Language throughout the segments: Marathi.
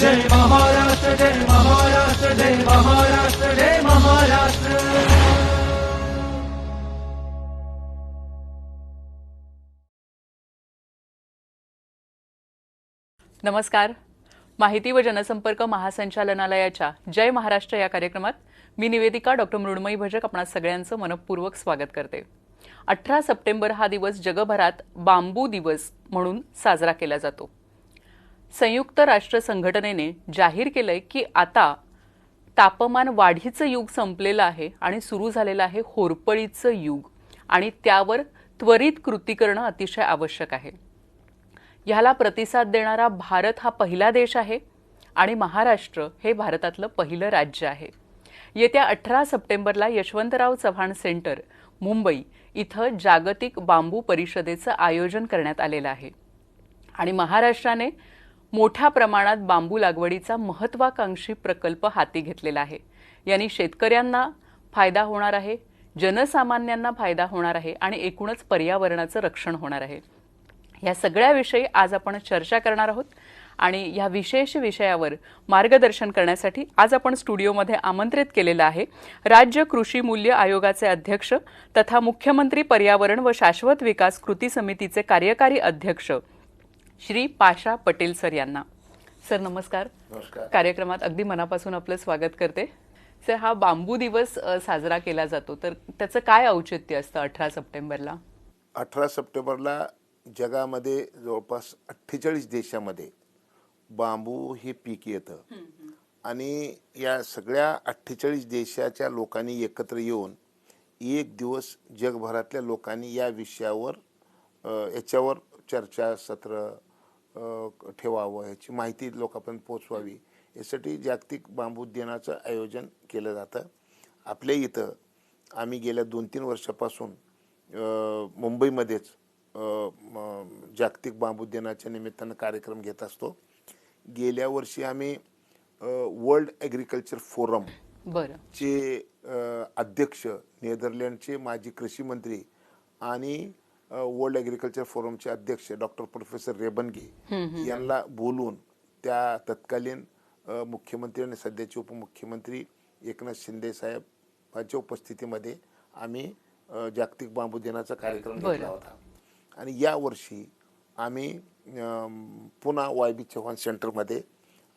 जय महाराष्ट्र जय महाराष्ट्र जय महाराष्ट्र जय महाराष्ट्र. नमस्कार. माहिती व जनसंपर्क महासंचालनालयाच्या जय महाराष्ट्र या कार्यक्रमात मी निवेदिका डॉक्टर मृण्मयी भजक आपणा सगळ्यांचं मनपूर्वक स्वागत करते. अठरा सप्टेंबर हा दिवस जगभरात बांबू दिवस म्हणून साजरा केला जातो. संयुक्त राष्ट्र संघटनेने जाहीर केलंय की आता तापमान वाढीचं युग संपलेलं आहे आणि सुरू झालेलं आहे होरपळीचं युग. आणि त्यावर त्वरित कृती करणं अतिशय आवश्यक आहे. ह्याला प्रतिसाद देणारा भारत हा पहिला देश आहे आणि महाराष्ट्र हे भारतातलं पहिलं राज्य आहे. येत्या अठरा सप्टेंबरला यशवंतराव चव्हाण सेंटर मुंबई इथं जागतिक बांबू परिषदेचं आयोजन करण्यात आलेलं आहे. आणि महाराष्ट्राने मोठ्या प्रमाणात बांबू लागवडीचा महत्वाकांक्षी प्रकल्प हाती घेतलेला आहे. यांनी शेतकऱ्यांना फायदा होणार आहे जनसामान्यांना फायदा होणार आहे आणि एकूणच पर्यावरणाचं रक्षण होणार आहे. या सगळ्याविषयी आज आपण चर्चा करणार आहोत आणि या विशेष विषयावर मार्गदर्शन करण्यासाठी आज आपण स्टुडिओमध्ये आमंत्रित केलेलं आहे राज्य कृषी मूल्य आयोगाचे अध्यक्ष तथा मुख्यमंत्री पर्यावरण व शाश्वत विकास कृती समितीचे कार्यकारी अध्यक्ष श्री पाशा पटेल सर यांना. सर नमस्कार. कार्यक्रमात अगदी मनापासून आपलं स्वागत करते. सर हा बांबू दिवस साजरा केला जातो. तर त्याचं काय औचित्य असतं अठरा सप्टेंबरला? अठरा सप्टेंबरला जगामध्ये जवळपास अठ्ठेचाळीस देशामध्ये बांबू हे पीक येतं. आणि या सगळ्या अठ्ठेचाळीस देशाच्या लोकांनी एकत्र येऊन एक दिवस जगभरातल्या लोकांनी या विषयावर याच्यावर चर्चा सत्र अ, ठेवावं याची माहिती लोकांपर्यंत पोचवावी यासाठी जागतिक बांबू दिनाचं आयोजन केलं जातं. आपल्या इथं आम्ही गेल्या दोन तीन वर्षापासून मुंबईमध्येच जागतिक बांबू दिनाच्या निमित्तानं कार्यक्रम घेत असतो. गेल्या वर्षी आम्ही वर्ल्ड ॲग्रिकल्चर फोरम बरं. चे अध्यक्ष नेदरलँडचे माजी कृषी मंत्री आणि वर्ल्ड ॲग्रिकल्चर फोरमचे अध्यक्ष डॉक्टर प्रोफेसर रेबनगे यांना बोलून त्या तत्कालीन मुख्यमंत्री आणि सध्याचे उपमुख्यमंत्री एकनाथ शिंदे साहेबांच्या उपस्थितीमध्ये आम्ही जागतिक बांबू दिनाचा कार्यक्रम घेतला. होता आणि यावर्षी आम्ही पुन्हा वाय बी चव्हाण सेंटरमध्ये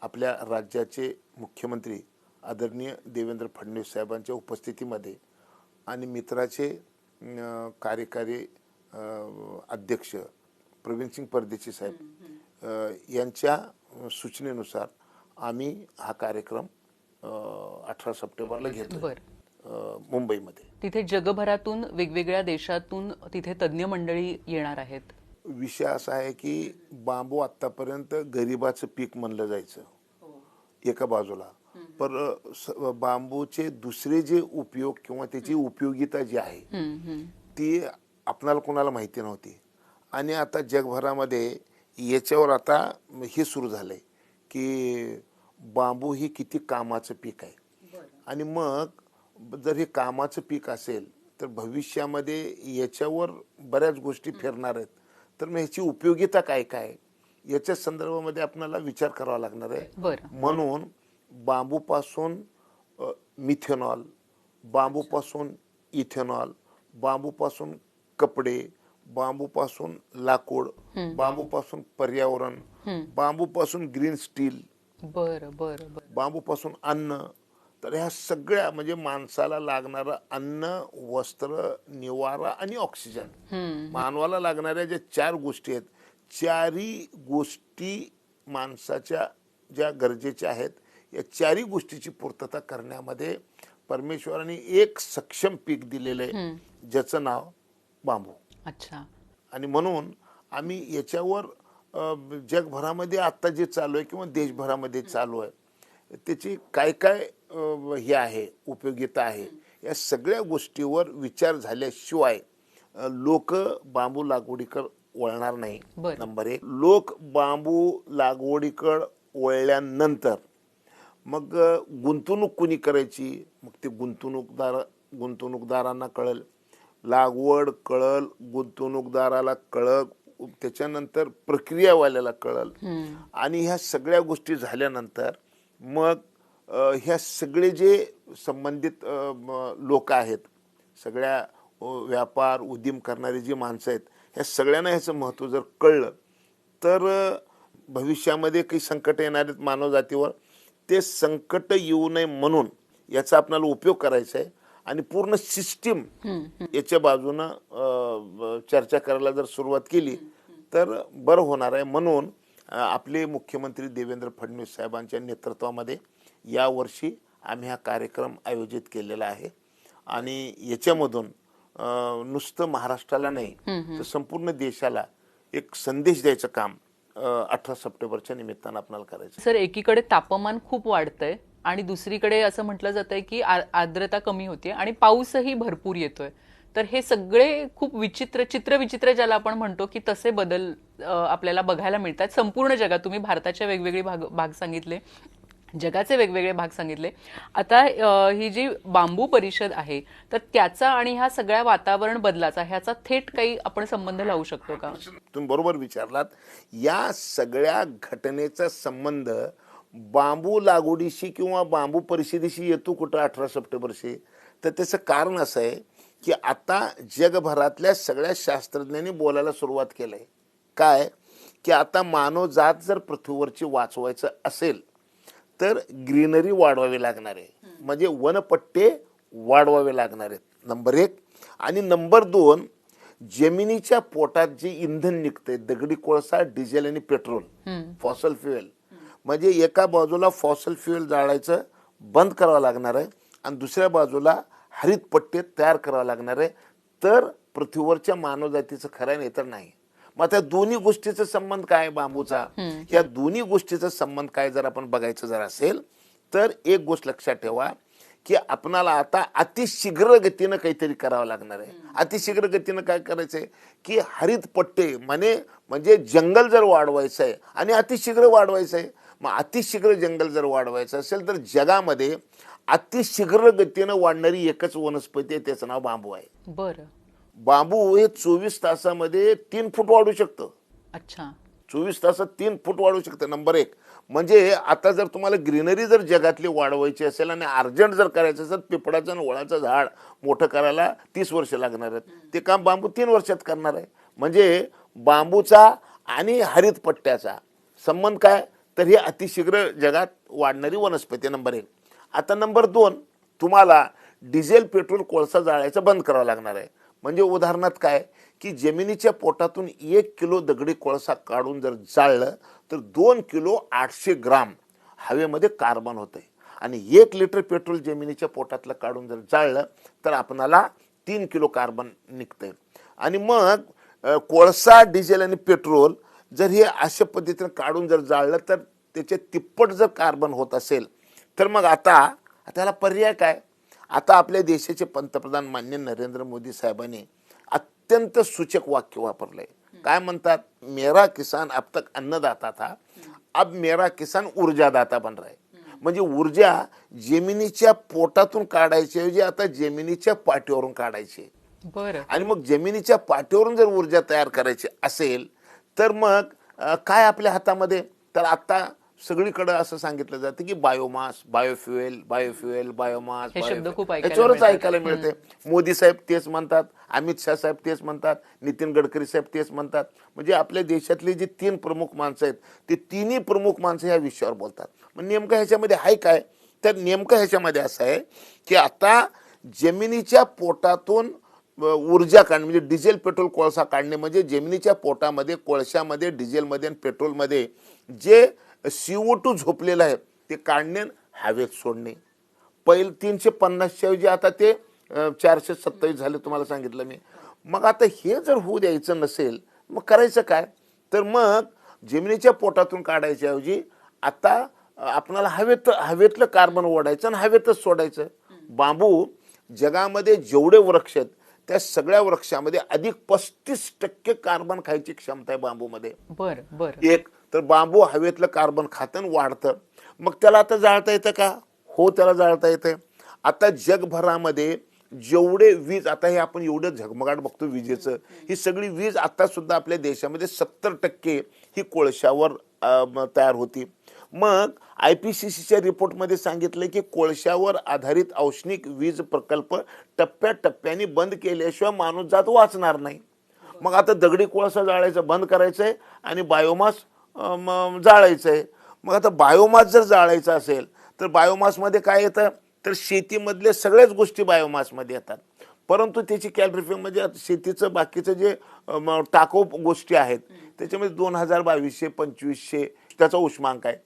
आपल्या राज्याचे मुख्यमंत्री आदरणीय देवेंद्र फडणवीस साहेबांच्या उपस्थितीमध्ये आणि मित्राचे कार्यकारी अध्यक्ष प्रवीणसिंग परदेशी साहेब यांच्या सूचनेनुसार आम्ही हा कार्यक्रम अठरा सप्टेंबरला घेतो मुंबईमध्ये. तिथे जगभरातून वेगवेगळ्या देशातून तिथे तज्ज्ञ मंडळी येणार आहेत. विषय असा आहे की बांबू आतापर्यंत गरिबाचं पीक म्हणलं जायचं एका बाजूला. स- बांबूचे दुसरे जे उपयोग किंवा त्याची उपयोगिता जी आहे. ती आपणाला कोणाला माहिती नव्हती. आणि आता जगभरामध्ये याच्यावर आता हे सुरू झालंय की बांबू ही किती कामाचं पीक आहे. आणि मग जर हे कामाचं पीक असेल तर भविष्यामध्ये याच्यावर बऱ्याच गोष्टी फिरणार आहेत. तर मग ह्याची उपयोगिता काय काय? याच्या संदर्भामध्ये आपल्याला विचार करावा लागणार आहे. म्हणून बांबूपासून मिथेनॉल बांबूपासून इथेनॉल बांबूपासून कपडे बांबूपासून लाकूड बांबूपासून पर्यावरण बांबूपासून ग्रीन स्टील बरं बरं बांबूपासून अन्न. तर ह्या सगळ्या म्हणजे माणसाला लागणारं अन्न वस्त्र निवारा आणि ऑक्सिजन. मानवाला लागणाऱ्या ज्या चार गोष्टी आहेत चारही गोष्टी माणसाच्या ज्या गरजेच्या आहेत या चारही गोष्टीची पूर्तता करण्यामध्ये परमेश्वराने एक सक्षम पीक दिलेलं आहे. ज्याचं नाव बांबू. अच्छा. आणि म्हणून आम्ही याच्यावर जगभरामध्ये आता जे चालू आहे किंवा देशभरामध्ये चालू आहे त्याची काय काय हे आहे उपयोगिता आहे या सगळ्या गोष्टीवर विचार झाल्याशिवाय लोक बांबू लागवडीकडे वळणार नाही. बरं. नंबर एक लोक बांबू लागवडीकडे वळल्यानंतर मग गुंतवणूक कुणी करायची? मग ते गुंतवणूकदार गुंतवणूकदारांना कळेल. लागवड कळल गुंतवणूकदाराला कळल त्याच्यानंतर प्रक्रियावाल्याला कळल. आणि ह्या सगळ्या गोष्टी झाल्यानंतर मग ह्या सगळे जे संबंधित लोक आहेत सगळ्या व्यापार उद्यम करणारी जी माणसं आहेत ह्या सगळ्यांना ह्याचं महत्त्व जर कळलं तर भविष्यामध्ये काही संकट येणार आहेत मानवजातीवर. ते संकट येऊ नये म्हणून याचा आपल्याला उपयोग करायचा आहे. आणि पूर्ण सिस्टीम याच्या बाजूनं चर्चा करायला जर सुरुवात केली तर बरं होणार आहे. म्हणून आपले मुख्यमंत्री देवेंद्र फडणवीस साहेबांच्या नेतृत्वामध्ये यावर्षी आम्ही हा कार्यक्रम आयोजित केलेला आहे. आणि याच्यामधून नुसतं महाराष्ट्राला नाही तर संपूर्ण देशाला एक संदेश द्यायचं काम अठरा सप्टेंबरच्या निमित्तानं आपल्याला करायचं सर एकीकडे तापमान खूप वाढतंय. आणि दुसरीकडे असं म्हटलं जातंय की आर्द्रता कमी होते आणि पाऊसही भरपूर येतोय. तर हे सगळे खूप विचित्र चित्र विचित्र ज्याला आपण म्हणतो की तसे बदल आपल्याला बघायला मिळतात. संपूर्ण जगात तुम्ही भारताचे वेगवेगळे भाग भाग सांगितले. जगाचे वेगवेगळे भाग सांगितले. आता ही जी बांबू परिषद आहे तर त्याचा आणि ह्या सगळ्या वातावरण बदलाचा ह्याचा थेट काही आपण संबंध लावू शकतो का? तुम्ही बरोबर विचारलात. या सगळ्या घटनेचा संबंध बांबू लागवडीशी किंवा बांबू परिषदेशी येतो कुठं अठरा सप्टेंबरशी? तर त्याचं कारण असं आहे की आता जगभरातल्या सगळ्या शास्त्रज्ञांनी बोलायला सुरुवात केलंय. काय? की आता मानवजात जर पृथ्वीवरची वाचवायचं असेल तर ग्रीनरी वाढवावी लागणार आहे. म्हणजे वनपट्टे वाढवावे लागणार आहेत. नंबर एक. आणि नंबर दोन जमिनीच्या पोटात जे इंधन निघतंय दगडी कोळसा डिझेल आणि पेट्रोल फॉसल फ्युएल म्हणजे एका बाजूला फॉसल फ्युएल जाळायचं बंद करावं लागणार आहे आणि दुसऱ्या बाजूला हरित पट्टे तयार करावं लागणार आहे. तर पृथ्वीवरच्या मानवजातीचं खरं नाही तर नाही. मग त्या दोन्ही गोष्टीचा संबंध काय बांबूचा? या दोन्ही गोष्टीचा संबंध काय जर आपण बघायचं जर असेल तर एक गोष्ट लक्षात ठेवा की आपणाला आता अतिशीघ्र गतीनं काहीतरी करावं लागणार आहे. अतिशीघ्र गतीनं काय करायचंय? की हरित पट्टे म्हणे म्हणजे जंगल जर वाढवायचं आहे आणि अतिशीघ्र वाढवायचं आहे मग अतिशीघ्र जंगल जर वाढवायचं असेल तर जगामध्ये अतिशीघ्र गतीनं वाढणारी एकच वनस्पती आहे त्याचं नाव बांबू आहे. बरं. बांबू हे चोवीस तासामध्ये तीन फूट वाढू शकतं. अच्छा. चोवीस तासात तीन फूट वाढू शकतं नंबर एक. म्हणजे आता जर तुम्हाला ग्रीनरी जर जगातली वाढवायची असेल आणि अर्जंट जर करायचं असेल पिपळाचं आणि वळाचं झाड मोठं करायला तीस वर्ष लागणार आहेत. ते काम बांबू तीन वर्षात करणार आहे. म्हणजे बांबूचा आणि हरित पट्ट्याचा संबंध काय? तर ही अतिशीघ्र जगात वाढणारी वनस्पती नंबर एक. आता नंबर दोन तुम्हाला डिझेल पेट्रोल कोळसा जाळायचं बंद करावं लागणार आहे. म्हणजे उदाहरणार्थ काय? की जमिनीच्या पोटातून एक किलो दगडी कोळसा काढून जर जाळलं तर दोन किलो आठशे ग्राम हवेमध्ये कार्बन होतं आहे आणि एक लिटर पेट्रोल जमिनीच्या पोटातलं काढून जर जाळलं तर आपणाला तीन किलो कार्बन निघतंय. आणि मग कोळसा डिझेल आणि पेट्रोल जर हे अशा पद्धतीने काढून जर जाळलं तर त्याचे तिप्पट जर कार्बन होत असेल तर मग आता त्याला पर्याय काय? आता आपल्या देशाचे पंतप्रधान मान्य नरेंद्र मोदी साहेबांनी अत्यंत सूचक वाक्य वापरलंय. काय म्हणतात? मेरा किसान अब तक अन्नदाता था अब मेरा किसान ऊर्जादाता बन रहा है. म्हणजे ऊर्जा जमिनीच्या पोटातून काढायची ऐवजी आता जमिनीच्या पाठीवरून काढायची आणि मग जमिनीच्या पाठीवरून जर ऊर्जा तयार करायची असेल तर मग काय आपल्या हातामध्ये? तर आता सगळीकडे असं सांगितलं जातं की बायोमास बायोफ्युएल बायोफ्युएल बायोमास याच्यावरच. ऐकायला मिळते. मोदी साहेब तेच म्हणतात अमित शाह साहेब तेच म्हणतात नितीन गडकरी साहेब तेच म्हणतात. म्हणजे आपल्या देशातले जे तीन प्रमुख माणसं आहेत ते तिन्ही प्रमुख माणसं ह्या विषयावर बोलतात. मग नेमकं ह्याच्यामध्ये आहे काय? तर नेमकं ह्याच्यामध्ये असं आहे की आता जमिनीच्या पोटातून ऊर्जा काढणे म्हणजे डिझेल पेट्रोल कोळसा काढणे म्हणजे जमिनीच्या पोटामध्ये कोळशामध्ये डिझेलमध्ये आणि पेट्रोलमध्ये जे सी ओ टू झोपलेलं आहे ते काढणे हवेत सोडणे. पहिले तीनशे पन्नासच्या ऐवजी आता ते चारशे सत्तावीस झाले तुम्हाला सांगितलं मी. मग आता हे जर होऊ द्यायचं नसेल मग करायचं काय? तर मग जमिनीच्या पोटातून काढायच्याऐवजी आता आपणाला हवेत हवेतलं कार्बन ओढायचं आणि हवेतच सोडायचं. बांबू जगामध्ये जेवढे वृक्ष आहेत त्या सगळ्या वृक्षामध्ये अधिक पस्तीस टक्के कार्बन खायची क्षमता आहे बांबूमध्ये. बरं बरं. एक तर बांबू हवेतलं कार्बन खातं वाढतं. मग त्याला आता जाळता येतं का? हो त्याला जाळता येतं आता जगभरामध्ये जेवढे वीज आता हे आपण एवढं झगमगाट बघतो विजेचं ही सगळी वीज आता सुद्धा आपल्या देशामध्ये सत्तर टक्के ही कोळशावर तयार होती. मग आय पी सी सीच्या रिपोर्टमध्ये सांगितलं की कोळशावर आधारित औष्णिक वीज प्रकल्प टप्प्याटप्प्याने बंद केल्याशिवाय माणूस जात वाचणार नाही. मग आता दगडी कोळसा जाळायचं बंद करायचं आहे आणि बायोमास जाळायचं आहे मग आता बायोमास जर जाळायचं असेल तर बायोमासमध्ये काय येतं? तर शेतीमधल्या सगळ्याच गोष्टी बायोमासमध्ये येतात. परंतु त्याची कॅलरिफिंग म्हणजे आता शेतीचं बाकीचं जे टाको गोष्टी आहेत त्याच्यामध्ये दोन हजार बावीसशे पंचवीसशे त्याचा उष्मांक आहे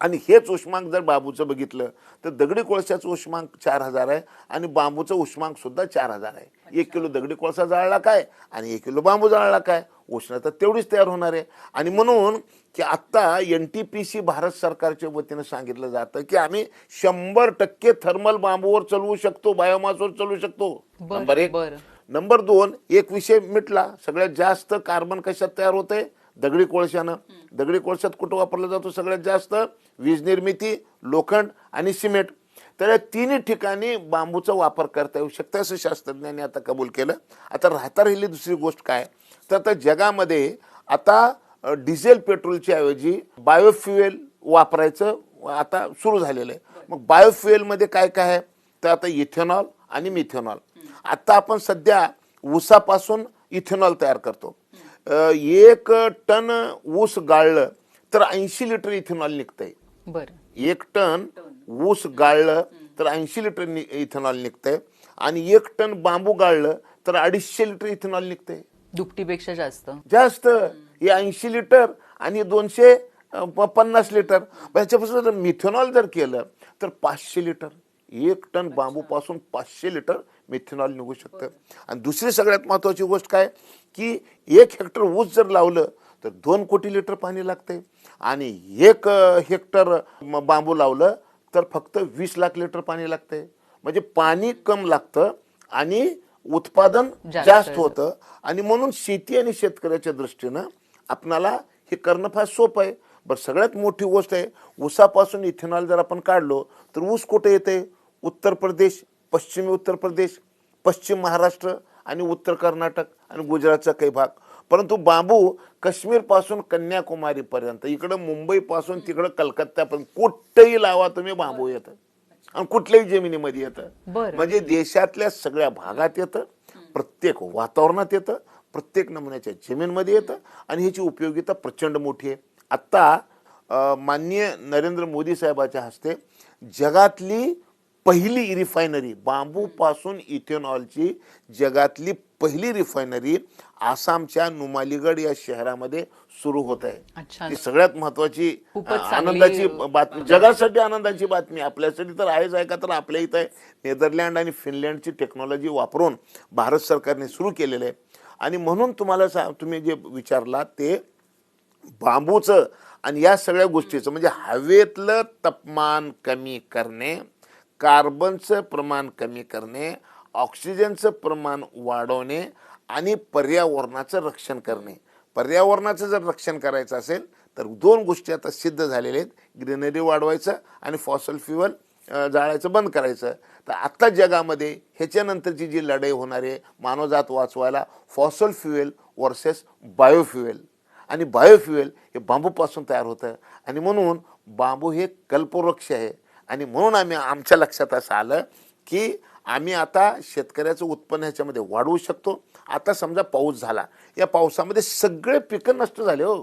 आणि हेच उष्मांक जर बांबूचं बघितलं तर दगडी कोळशाचं उष्मांक चार हजार आहे आणि बांबूचं उष्मांक सुद्धा चार हजार आहे. एक किलो दगडी कोळसा जाळला काय? आणि एक किलो बांबू जाळला काय? उष्णता तेवढीच तयार होणार आहे. आणि म्हणून की आत्ता N T P C Bharat सरकारच्या वतीनं सांगितलं जातं की आम्ही शंभर टक्के थर्मल बांबूवर चालवू शकतो बायोमासवर चालवू शकतो. बरं, नंबर एक. बरं. नंबर दोन एक विषय मिटला. सगळ्यात जास्त कार्बन कशात तयार होते दगडी कोळशानं. दगडी कोळशात कुठं वापरला जातो? सगळ्यात जास्त वीज निर्मिती लोखंड आणि सिमेंट. तर या तिन्ही ठिकाणी बांबूचा वापर करता येऊ शकतं असं शास्त्रज्ञांनी आता कबूल केलं. आता राहता राहिली दुसरी गोष्ट काय? तर आता जगामध्ये आता डिझेल पेट्रोलच्या ऐवजी बायोफ्युएल वापरायचं आता सुरू झालेलं आहे. मग बायोफ्युएलमध्ये काय काय आहे? तर आता इथेनॉल आणि मिथेनॉल. आता आपण सध्या ऊसापासून इथेनॉल तयार करतो. एक टन ऊस गाळलं तर ऐंशी लिटर इथेनॉल निघतंय. बरं. एक टन ऊस गाळलं तर ऐंशी लिटर इथेनॉल निघतंय. आणि एक टन बांबू गाळलं तर अडीचशे लिटर इथेनॉल निघतंय. दुपटीपेक्षा जास्त. जास्त. हे ऐंशी लिटर आणि दोनशे पन्नास लिटर. ह्याच्यापासून जर मिथेनॉल जर केलं तर पाचशे लिटर. एक टन बांबूपासून पाचशे लिटर मिथेनॉल निघू शकतं. आणि दुसरी सगळ्यात महत्वाची गोष्ट काय? की एक हेक्टर ऊस जर लावलं तर दोन कोटी लिटर पाणी लागतंय. आणि एक हेक्टर बांबू लावलं तर फक्त वीस लाख लिटर पाणी लागतंय. म्हणजे पाणी कम लागतं आणि उत्पादन जास्त जास्त होतं. आणि म्हणून शेती आणि शेतकऱ्याच्या दृष्टीनं आपणाला हे करणं फार सोपं आहे. बरं सगळ्यात मोठी गोष्ट आहे ऊसापासून इथेनॉल जर आपण काढलो तर ऊस कुठे येते उत्तर प्रदेश पश्चिमी उत्तर प्रदेश पश्चिम महाराष्ट्र आणि उत्तर कर्नाटक आणि गुजरातचा काही भाग. परंतु बांबू काश्मीरपासून कन्याकुमारी पर्यंत इकडं मुंबई पासून तिकडं कलकत्त्यापर्यंत कुठेही लावा तुम्ही बांबू येतं. आणि कुठल्याही जमिनीमध्ये येतं. म्हणजे देशातल्या सगळ्या भागात येतं प्रत्येक वातावरणात येतं प्रत्येक नमुन्याच्या जमीनमध्ये येतं आणि ह्याची उपयोगिता प्रचंड मोठी आहे. आत्ता माननीय नरेंद्र मोदी साहेबाच्या हस्ते जगातली पहिली रिफायनरी बांबूपासून इथेनॉलची जगातली पहिली रिफायनरी आसामच्या नुमालीगड या शहरामध्ये सुरू होत. आहे. ती सगळ्यात महत्वाची आनंदाची बातमी जगासाठी आनंदाची बातमी. आपल्यासाठी तर आहेच आहे का? तर आपल्या इथं नेदरलँड आणि फिनलँडची टेक्नॉलॉजी वापरून भारत सरकारने सुरू केलेलं आहे. आणि म्हणून तुम्हाला सा- तुम्ही जे विचारला ते बांबूचं आणि या सगळ्या गोष्टीचं म्हणजे हवेतलं तापमान कमी करणे कार्बनचं प्रमाण कमी करणे ऑक्सिजनचं प्रमाण वाढवणे आणि पर्यावरणाचं रक्षण करणे. पर्यावरणाचं जर रक्षण करायचं असेल तर दोन गोष्टी आता सिद्ध झालेल्या आहेत. ग्रीनरी वाढवायचं आणि फॉसल फ्युअल जाळायचं बंद करायचं. तर आत्ता जगामध्ये ह्याच्यानंतरची जी लढाई होणार आहे मानवजात वाचवायला फॉसल फ्युएल वर्सेस बायोफ्युएल आणि बायोफ्युएल हे बांबूपासून तयार होतं. आणि म्हणून बांबू हे कल्पवृक्ष आहे. आणि म्हणून आम्ही आमच्या लक्षात असं आलं की आम्ही आता शेतकऱ्याचं उत्पन्न ह्याच्यामध्ये वाढवू शकतो. आता समजा पाऊस झाला. या पावसामध्ये सगळे पिकं नष्ट झाले हो.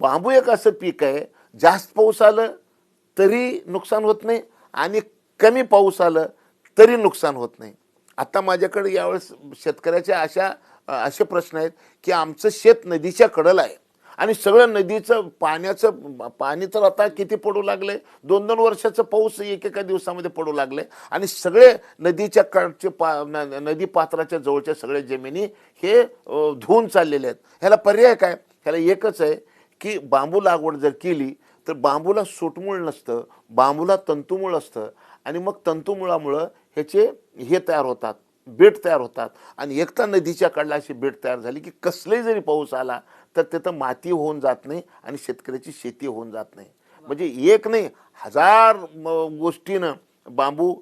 बांबू एक असं पीक आहे जास्त पाऊस आलं तरी नुकसान होत नाही आणि कमी पाऊस आलं तरी नुकसान होत नाही. आता माझ्याकडे यावेळेस शेतकऱ्याच्या अशा असे प्रश्न आहेत की आमचं शेत नदीच्या कडेला आहे. आणि सगळं नदीचं पाण्याचं पाणी तर आता किती पडू लागले? दोन दोन वर्षाचं पाऊस एकेका दिवसामध्ये पडू लागले. आणि सगळे नदीच्या कडचे पा न- नदी पात्राच्या जवळच्या सगळ्या जमिनी हे धुवून चाललेले आहेत. ह्याला पर्याय काय? ह्याला एकच आहे की बांबू लागवड जर केली तर बांबूला सोटमूळ नसतं बांबूला तंतुमूळ असतं. आणि मग तंतुमुळामुळं ह्याचे हे तयार होतात बेट तयार होतात. आणि एकता नदीच्या कडला अशी बेट तयार झाली की कसलाही जरी पाऊस आला तर तिथं माती होऊन जात नाही आणि शेतकऱ्याची शेती होऊन जात नाही. म्हणजे एक नाही हजार गोष्टीनं बांबू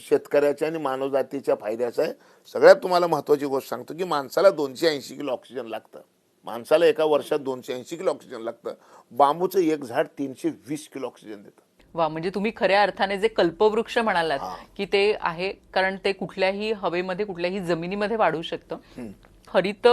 शेतकऱ्याच्या आणि मानवजातीच्या फायद्याचा आहे. सगळ्यात तुम्हाला महत्वाची गोष्ट सांगतो की माणसाला दोनशे ऐंशी किलो ऑक्सिजन लागतं. माणसाला एका वर्षात दोनशे ऐंशी किलो ऑक्सिजन लागतं. बांबूचं एक झाड तीनशे वीस किलो ऑक्सिजन देतं. वा म्हणजे तुम्ही खऱ्या अर्थाने जे कल्पवृक्ष म्हणालात की ते आहे कारण ते कुठल्याही हवेमध्ये कुठल्याही जमिनीमध्ये वाढू शकतं. हरित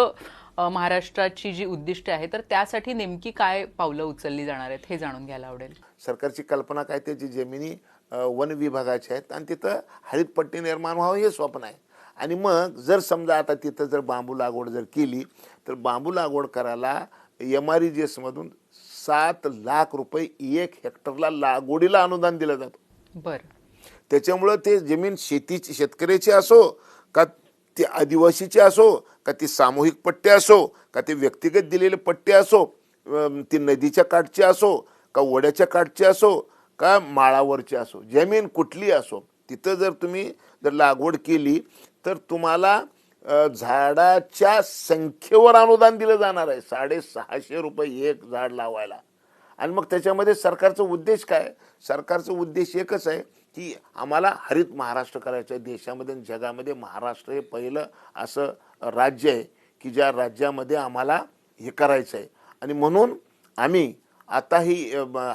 महाराष्ट्राची जी उद्दिष्टे आहेत तर त्यासाठी नेमकी काय पावलं उचलली जाणार आहेत हे जाणून घ्यायला आवडेल. सरकारची कल्पना काय ते जी जमिनी वन विभागाच्या आहेत आणि तिथं हरित पट्टी निर्माण व्हावं हे स्वप्न आहे. आणि मग जर समजा आता तिथं जर बांबू लागवड जर केली तर बांबू लागवड करायला एम आर मधून सात लाख रुपये एक हेक्टरला लागवडीला अनुदान दिलं जातं. बरं. त्याच्यामुळं ते जमीन शेतीची शेतकऱ्याची असो का ती आदिवासीची असो का ती सामूहिक पट्टे असो का ते व्यक्तिगत दिलेले पट्टे असो ती नदीच्या काठची असो का ओढ्याच्या काठची असो का माळावरची असो जमीन कुठली असो तिथं जर तुम्ही जर लागवड केली तर तुम्हाला झाडाच्या संख्येवर अनुदान दिलं जाणार आहे. साडेसहाशे रुपये एक झाड लावायला. आणि मग त्याच्यामध्ये सरकारचा उद्देश काय? सरकारचा उद्देश एकच आहे की आम्हाला हरित महाराष्ट्र करायचं आहे. देशामध्ये आणि जगामध्ये महाराष्ट्र हे पहिलं असं राज्य आहे की ज्या राज्यामध्ये आम्हाला हे करायचं आहे आणि म्हणून आम्ही आता ही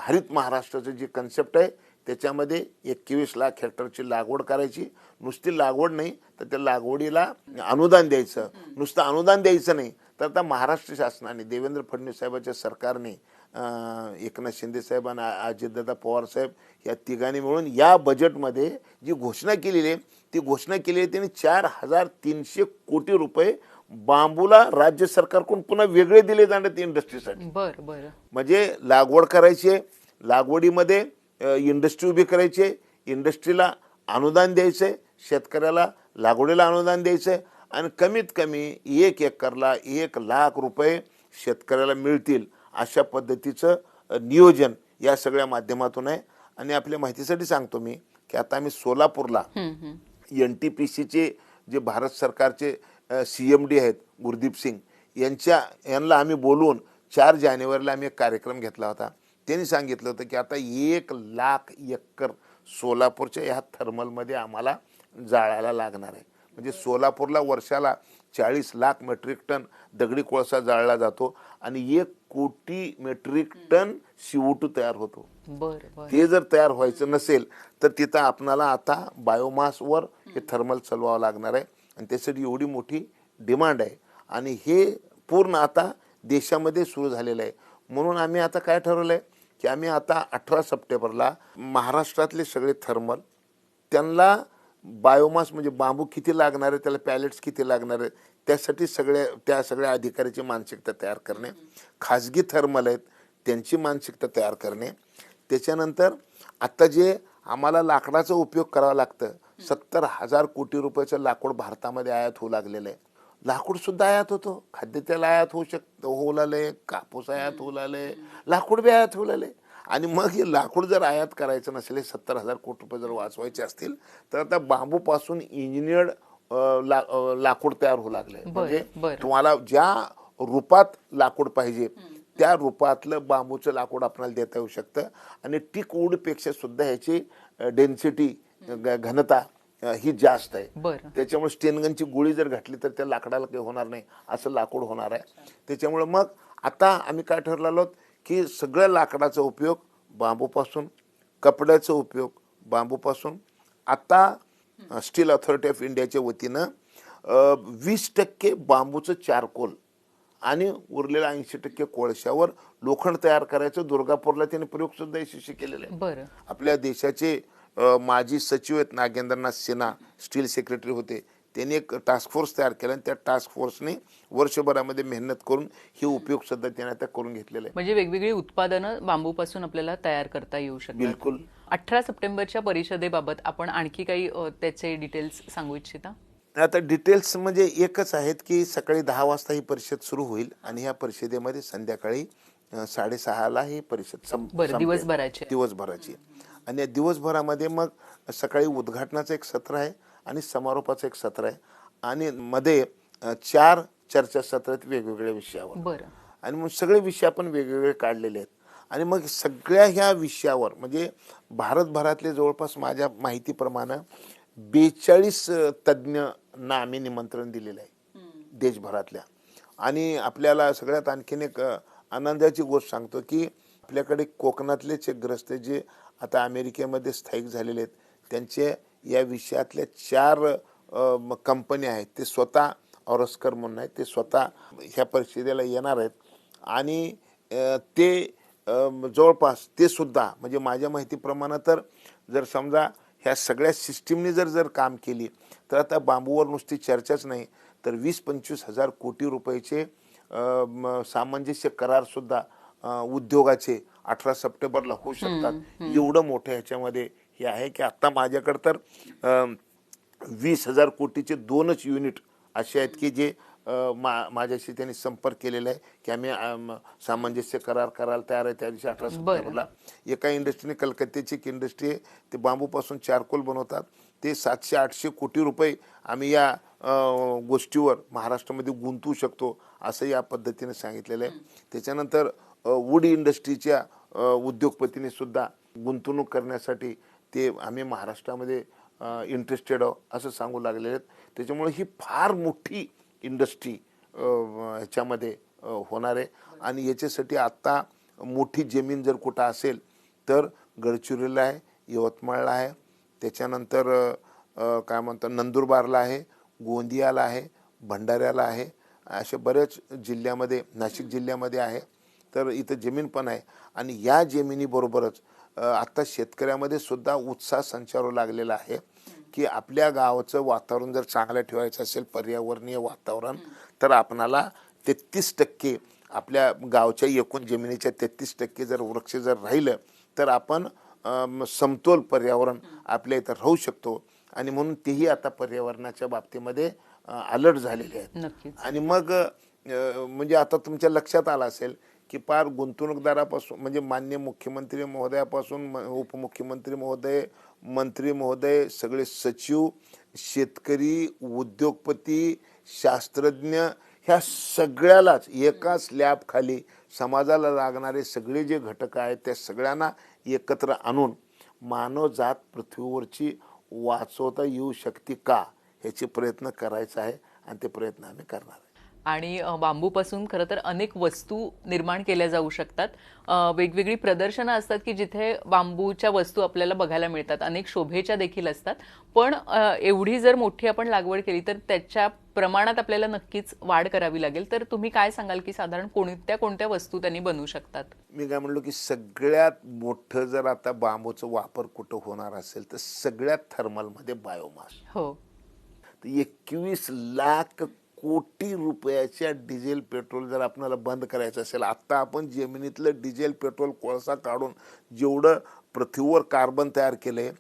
हरित महाराष्ट्राचं जी कन्सेप्ट आहे त्याच्यामध्ये एकवीस लाख हेक्टरची लागवड करायची. नुसती लागवड नाही तर त्या लागवडीला अनुदान द्यायचं. नुसतं अनुदान द्यायचं नाही तर आता महाराष्ट्र शासनाने देवेंद्र फडणवीस साहेबाच्या सरकारने एकनाथ शिंदे साहेब आणि अजितदादा पवार साहेब या तिघांनी मिळून या बजेटमध्ये जी घोषणा केलेली आहे ती घोषणा केली आहे त्यांनी चार हजार तीनशे कोटी रुपये बांबूला राज्य सरकारकडून पुन्हा वेगळे दिले जाणार इंडस्ट्रीसाठी बरं बरं. म्हणजे लागवड करायची आहे लागवडीमध्ये इंडस्ट्री उभी करायची आहे इंडस्ट्रीला अनुदान द्यायचं आहे शेतकऱ्याला लागवडीला अनुदान द्यायचं आहे आणि कमीत कमी एक एकरला एक लाख रुपये शेतकऱ्याला मिळतील. अशा पद्धतीचं नियोजन या सगळ्या माध्यमातून आहे. आणि आपल्या माहितीसाठी सांगतो मी की आता आम्ही सोलापूरला एन टी पी सीचे जे भारत सरकारचे सी एम डी आहेत गुरदीप सिंग यांच्या यांना आम्ही बोलवून चार जानेवारीला आम्ही एक कार्यक्रम घेतला होता. त्यांनी सांगितलं होतं की आता एक लाख एकर सोलापूरच्या ह्या थर्मलमध्ये आम्हाला जाळायला लागणार आहे. म्हणजे सोलापूरला वर्षाला चाळीस लाख मेट्रिक टन दगडी कोळसा जाळला जातो आणि एक कोटी मेट्रिक टन शिवटू तयार होतो. ते जर तयार व्हायचं नसेल तर तिथं आपणाला आता बायोमासवर हे थर्मल चालवावं लागणार आहे आणि त्यासाठी एवढी मोठी डिमांड आहे. आणि हे पूर्ण आता देशामध्ये सुरू झालेलं आहे. म्हणून आम्ही आता काय ठरवलं आहे की आम्ही आता अठरा सप्टेंबरला महाराष्ट्रातले सगळे थर्मल त्यांना बायोमास म्हणजे बांबू किती लागणार आहे त्याला पॅलेट्स किती लागणार आहे त्यासाठी सगळ्या त्या सगळ्या अधिकाऱ्याची मानसिकता तयार करणे. खाजगी थर्मल आहेत त्यांची मानसिकता तयार करणे. त्याच्यानंतर आत्ता जे आम्हाला लाकडाचा उपयोग करावा लागतं सत्तर हजार कोटी रुपयाचं लाकूड भारतामध्ये आयात होऊ लागलेलं आहे. लाकूडसुद्धा आयात होतो. खाद्यतेल आयात होऊ शकतं होऊ लागले कापूस आयात होऊ लागले लाकूड बी आयात होऊ लागले आणि मग हे लाकूड जर आयात करायचं नसेल हे सत्तर हजार कोटी रुपये जर वाचवायचे असतील तर आता बांबूपासून इंजिनियर्ड लाकूड तयार होऊ लागले. म्हणजे. तुम्हाला ज्या रूपात लाकूड पाहिजे त्या रूपातलं बांबूचं लाकूड आपल्याला देता येऊ शकतं. आणि टिक वूडपेक्षा सुद्धा ह्याची डेन्सिटी घनता ही जास्त आहे. त्याच्यामुळे स्टेनगनची गोळी जर घातली तर त्या लाकडाला काही होणार नाही असं लाकूड होणार आहे. त्याच्यामुळे मग आता आम्ही काय ठरलेलो आहोत की सगळ्या लाकडाचा उपयोग बांबूपासून कपड्याचा उपयोग बांबूपासून. आता स्टील अथॉरिटी ऑफ इंडियाच्या वतीनं वीस टक्के बांबूचं चारकोल आणि उरलेल्या ऐंशी टक्के कोळशावर लोखंड तयार करायचं. दुर्गापूरला त्यांनी प्रयोग सुद्धा यशस्वी केलेला आहे आपल्या देशाचे माजी सचिव आहेत नागेंद्रनाथ सिन्हा स्टील सेक्रेटरी होते. त्यांनी एक टास्क फोर्स तयार केला आणि त्या टास्क फोर्सने वर्षभरामध्ये मेहनत करून हे उपयोग सुद्धा त्याने आता करून घेतलेला आहे म्हणजे वेगवेगळी उत्पादनं बांबूपासून आपल्याला तयार करता येऊ शकतात. बिलकुल. अठरा सप्टेंबरच्या परिषदेबाबत आपण आणखी काही त्याचे डिटेल्स सांगू इच्छिता? आता डिटेल्स म्हणजे एकच आहेत की सकाळी दहा वाजता ही परिषद सुरू होईल आणि ह्या परिषदेमध्ये संध्याकाळी साडेसहाला ही परिषद. दिवसभराची. दिवसभराची. आणि या दिवसभरामध्ये मग सकाळी उद्घाटनाचं एक सत्र आहे. आणि समारोपाचं एक सत्र आहे. आणि मध्ये चार चर्चासत्र आहेत वेगवेगळ्या विषयावर. बरं. आणि मग सगळे विषय आपण वेगवेगळे काढलेले आहेत. आणि मग सगळ्या ह्या विषयावर म्हणजे भारतभरातले जवळपास माझ्या माहितीप्रमाणे बेचाळीस तज्ज्ञांना आम्ही निमंत्रण दिलेलं आहे. देशभरातल्या. आणि आपल्याला सगळ्यात आणखीन एक आनंदाची गोष्ट सांगतो की आपल्याकडे कोकणातलेच एक ग्रस्त जे आता अमेरिकेमध्ये स्थायिक झालेले आहेत. त्यांचे या विषयातल्या चार कंपन्या आहेत. ते स्वतः ऑरस्कर म्हणून आहेत. ते स्वतः ह्या परिषदेला येणार आहेत. आणि ते जवळपास ते सुद्धा म्हणजे माझ्या माहितीप्रमाणे तर जर समजा ह्या सगळ्या सिस्टीमने जर जर काम केली तर आता बांबूवर नुसती चर्चाच नाही तर वीस पंचवीस हजार कोटी रुपयाचे सामंजस्य करार सुद्धा अ, उद्योगाचे अठरा सप्टेंबरला होऊ शकतात. एवढं मोठं ह्याच्यामध्ये हे आहे की आता माझ्याकडे तर वीस हजार कोटीचे दोनच युनिट असे आहेत की जे मा माझ्याशी त्यांनी संपर्क केलेला आहे की आम्ही सामंजस्य करार करायला तयार आहे. त्या दिवशी अठरा सप्टेंबरला एका इंडस्ट्रीने कलकत्त्याची एक इंडस्ट्री आहे ते बांबूपासून चारकोल बनवतात. ते सातशे आठशे कोटी रुपये आम्ही या गोष्टीवर महाराष्ट्रामध्ये गुंतवू शकतो असं या पद्धतीने सांगितलेलं आहे. त्याच्यानंतर वूड इंडस्ट्रीच्या उद्योगपतीने सुद्धा गुंतवणूक करण्यासाठी ते आम्ही महाराष्ट्रामध्ये इंटरेस्टेड आहो असं सांगू लागलेले आहेत. त्याच्यामुळे ही फार मोठी इंडस्ट्री ह्याच्यामध्ये होणार आहे. आणि याच्यासाठी आत्ता मोठी जमीन जर कुठं असेल तर गडचिरोलीला आहे यवतमाळला आहे. त्याच्यानंतर काय म्हणतात नंदुरबारला आहे गोंदियाला आहे भंडाऱ्याला आहे. अशा बऱ्याच जिल्ह्यामध्ये नाशिक जिल्ह्यामध्ये आहे. तर इथं जमीन पण आहे. आणि या जमिनीबरोबरच अ, आता शेतकऱ्यामध्ये सुद्धा उत्साह संचारू लागलेला आहे की आपल्या गावाचं वातावरण जर चांगलं ठेवायचं असेल पर्यावरणीय वातावरण तर आपणाला तेहतीस टक्के आपल्या गावच्या एकूण जमिनीच्या तेहतीस टक्के जर वृक्ष जर राहिलं तर आपण समतोल पर्यावरण आपल्या इथं राहू शकतो. आणि म्हणून तेही आता पर्यावरणाच्या बाबतीमध्ये अलर्ट झालेले आहेत. आणि मग म्हणजे आता तुमच्या लक्षात आलं असेल की पार गुंतवणूकदारापासून म्हणजे मान्य मुख्यमंत्री महोदयापासून म- उपमुख्यमंत्री महोदय मंत्री महोदय सगळे सचिव शेतकरी उद्योगपती शास्त्रज्ञ ह्या सगळ्यालाच एका लॅबखाली समाजाला लागणारे सगळे जे घटक आहेत त्या सगळ्यांना एकत्र आणून मानवजात पृथ्वीवरची वाचवता येऊ शकते का ह्याचे प्रयत्न करायचा आहे आणि ते प्रयत्न आम्ही करणार आहे. आणि बांबूपासून खरं तर अनेक वस्तू निर्माण केल्या जाऊ शकतात. वेगवेगळी प्रदर्शनं असतात की जिथे बांबूच्या वस्तू आपल्याला बघायला मिळतात. अनेक शोभेच्या देखील असतात. पण एवढी जर मोठी आपण लागवड केली तर त्याच्या प्रमाणात आपल्याला नक्कीच वाढ करावी लागेल. तर तुम्ही काय सांगाल की साधारण कोणत्या कोणत्या वस्तू त्यांनी बनवू शकतात? मी काय म्हणलो की सगळ्यात मोठं जर आता बांबूचा वापर कुठं होणार असेल तर सगळ्यात थर्मलमध्ये बायोमास. हो. एकवीस लाख कोटी रुपयाच्या डिझेल पेट्रोल जर आपल्याला बंद करायचं असेल आत्ता आपण जमिनीतलं डिझेल पेट्रोल कोळसा काढून जेवढं पृथ्वीवर कार्बन तयार केलंय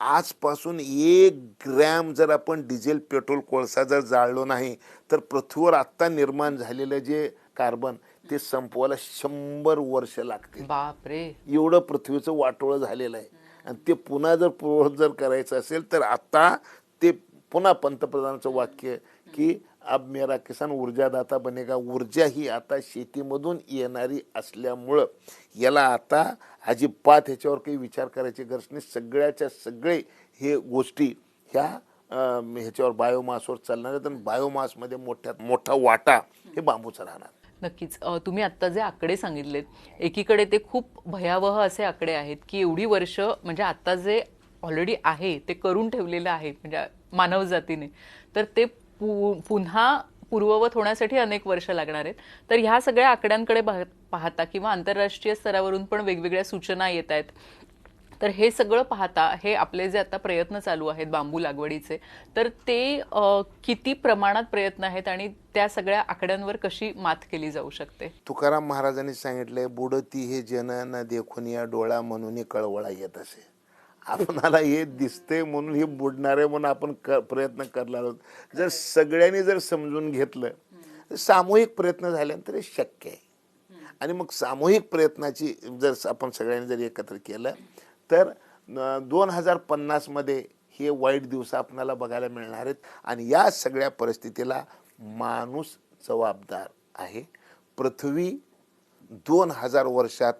आजपासून एक ग्रॅम जर आपण डिझेल पेट्रोल कोळसा जर जाळलो नाही तर पृथ्वीवर आत्ता निर्माण झालेलं जे कार्बन ते संपवायला शंभर वर्ष लागतील. बापरे. एवढं पृथ्वीचं वाटोळं झालेलं आहे. आणि ते पुन्हा जर पूर्ववत जर करायचं असेल तर आता ते पुन्हा पंतप्रधानाचं वाक्य आहे की अब मेरा किसान ऊर्जादाता बनेगा. ऊर्जा ही आता शेतीमधून येणारी असल्यामुळं याला आता अजिबात ह्याच्यावर काही विचार करायची गरज नाही. सगळ्याच्या सगळे हे गोष्टी ह्या ह्याच्यावर बायोमासवर चालणार आहेत आणि बायोमासमध्ये मोठ्यात मोठा वाटा हे बांबूचा राहणार. नक्कीच. तुम्ही आत्ता जे आकडे सांगितलेत एकीकडे ते खूप भयावह असे आकडे आहेत की एवढी वर्ष म्हणजे आत्ता जे ऑलरेडी आहे ते करून ठेवलेलं आहे म्हणजे मानवजातीने तर ते पुन्हा पूर्ववत होण्यासाठी अनेक वर्ष लागणार आहेत. तर ह्या सगळ्या आकड्यांकडे पाह- पाहता किंवा आंतरराष्ट्रीय स्तरावरून पण वेगवेगळ्या सूचना येत आहेत. तर हे सगळं पाहता हे आपले जे आता प्रयत्न चालू आहेत बांबू लागवडीचे तर ते किती प्रमाणात प्रयत्न आहेत आणि त्या सगळ्या आकड्यांवर कशी मात केली जाऊ शकते? तुकाराम महाराजांनी सांगितलंय बुडती हे जन न देखून या डोळा म्हणून कळवळा येत असे. आपणाला हे दिसतंय म्हणून हे बुडणारे म्हणून आपण क प्रयत्न करणार आहोत. जर सगळ्यांनी जर समजून घेतलं तर सामूहिक प्रयत्न झाल्यानंतर हे शक्य आहे. आणि मग सामूहिक प्रयत्नाची जर आपण सगळ्यांनी जर एकत्र केलं तर दोन हजार पन्नासमध्ये हे वाईट दिवस आपल्याला बघायला मिळणार आहेत. आणि या सगळ्या परिस्थितीला माणूस जबाबदार आहे. पृथ्वी दोन हजार वर्षात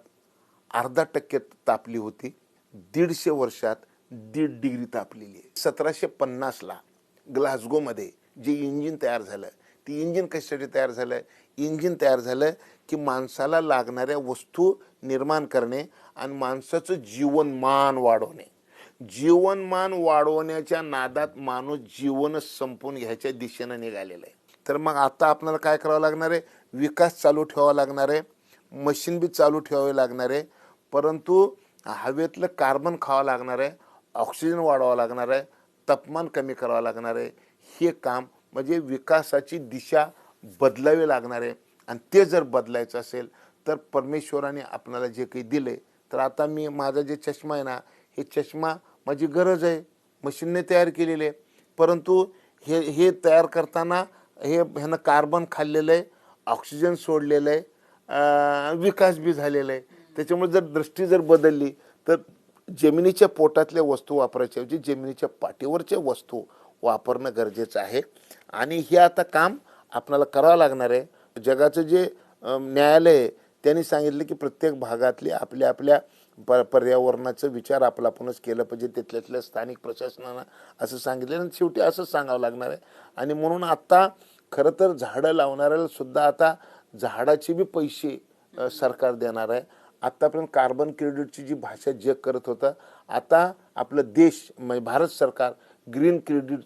अर्धा टक्के तापली होती. दीडशे वर्षात दीड डिग्री तापलेली आहे. सतराशे पन्नासला ग्लासगोमध्ये जे इंजिन तयार झालं ती इंजिन कशासाठी तयार झालं? इंजिन तयार झालं की माणसाला लागणाऱ्या वस्तू निर्माण करणे आणि माणसाचं जीवनमान वाढवणे. जीवनमान वाढवण्याच्या नादात माणूस जीवनच संपून घ्यायच्या दिशेनं निघालेलं आहे. तर मग आता आपल्याला काय करावं लागणार आहे? विकास चालू ठेवावा लागणार आहे. मशीन बी चालू ठेवावे लागणार आहे. परंतु हवेतलं कार्बन खावं लागणार आहे ऑक्सिजन वाढवावं लागणार आहे तापमान कमी करावं लागणार आहे. हे काम म्हणजे विकासाची दिशा बदलावी लागणार आहे. आणि ते जर बदलायचं असेल तर परमेश्वराने आपणाला जे काही दिले तर आता मी माझा जे चष्मा आहे ना हे चष्मा माझी गरज आहे. मशीनने तयार केलेले आहे. परंतु हे हे तयार करताना हे ह्यानं कार्बन खाल्लेलं आहे ऑक्सिजन सोडलेलं आहे विकास बी झालेला आहे. त्याच्यामुळे जर दृष्टी जर बदलली तर जमिनीच्या पोटातल्या वस्तू वापरायच्याऐवजी जमिनीच्या पाठीवरच्या वस्तू वापरणं गरजेचं आहे. आणि हे आता काम आपल्याला करावं लागणार आहे. जगाचं जे न्यायालय आहे त्यांनी सांगितलं की प्रत्येक भागातली आपल्या आपल्या प पर्यावरणाचा विचार आपला आपणच केलं पाहिजे तिथल्यातल्या स्थानिक प्रशासनानं असं सांगितलं आणि शेवटी असंच सांगावं लागणार आहे. आणि म्हणून आत्ता खरं तर झाडं लावणाऱ्याला सुद्धा आता झाडाचे बी पैसे सरकार देणार आहे. आत्तापर्यंत कार्बन क्रेडिटची जी भाषा जग करत होतं आता आपलं देश म्हणजे भारत सरकार ग्रीन क्रेडिट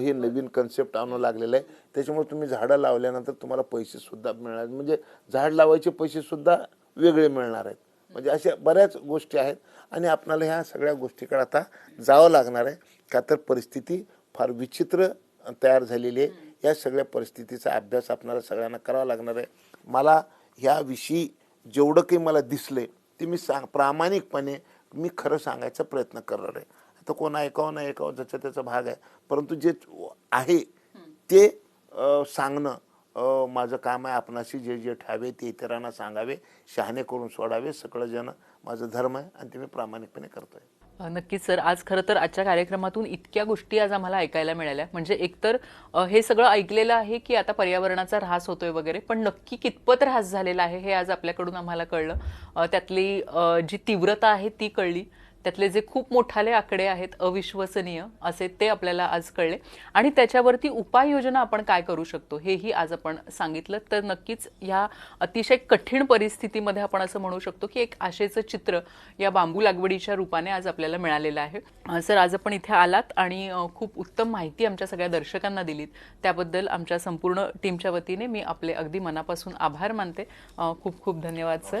हे नवीन कन्सेप्ट आणू लागलेलं आहे. त्याच्यामुळे तुम्ही झाडं लावल्यानंतर तुम्हाला पैसेसुद्धा मिळणार म्हणजे झाड लावायचे पैसेसुद्धा वेगळे मिळणार आहेत. म्हणजे अशा बऱ्याच गोष्टी आहेत आणि आपल्याला ह्या सगळ्या गोष्टीकडे आता जावं लागणार आहे. का तर परिस्थिती फार विचित्र तयार झालेली आहे. या सगळ्या परिस्थितीचा अभ्यास आपणाला सगळ्यांना करावा लागणार आहे. मला ह्याविषयी जेवढं काही मला दिसले ते मी सांग प्रामाणिकपणे मी खरं सांगायचा प्रयत्न करणार आहे. आता कोण ऐकावं नाही ऐकावं ज्याचा त्याचा भाग आहे. परंतु जे आहे ते सांगणं माझं काम आहे. आपणाशी जे जे ठावे ते इतरांना सांगावे शहाणे करून सोडावे. सगळं जण माझं धर्म आहे आणि ते मी प्रामाणिकपणे करतोय. नक्कीच सर. आज खरं तर आजच्या कार्यक्रमातून इतक्या गोष्टी आज आम्हाला ऐकायला मिळाल्या. म्हणजे एकतर हे सगळं ऐकलेलं आहे की आता पर्यावरणाचा ऱ्हास होतोय वगैरे पण नक्की कितपत ऱ्हास झालेला आहे हे आज आपल्याकडून आम्हाला कळलं. त्यातली जी तीव्रता आहे ती कळली. त्यातले जे खूप मोठाले आकडे आहेत अविश्वसनीय असे ते आपल्याला आज कळले. आणि त्याच्यावरती उपाययोजना आपण काय करू शकतो हेही आज आपण सांगितलं. तर नक्कीच ह्या अतिशय कठीण परिस्थितीमध्ये आपण असं म्हणू शकतो की एक आशेचं चित्र या बांबू लागवडीच्या रूपाने आज आपल्याला मिळालेलं आहे. सर आज आपण इथे आलात आणि खूप उत्तम माहिती आमच्या सगळ्या दर्शकांना दिलीत. त्याबद्दल आमच्या संपूर्ण टीमच्या वतीने मी आपले अगदी मनापासून आभार मानते. खूप खूप धन्यवाद सर.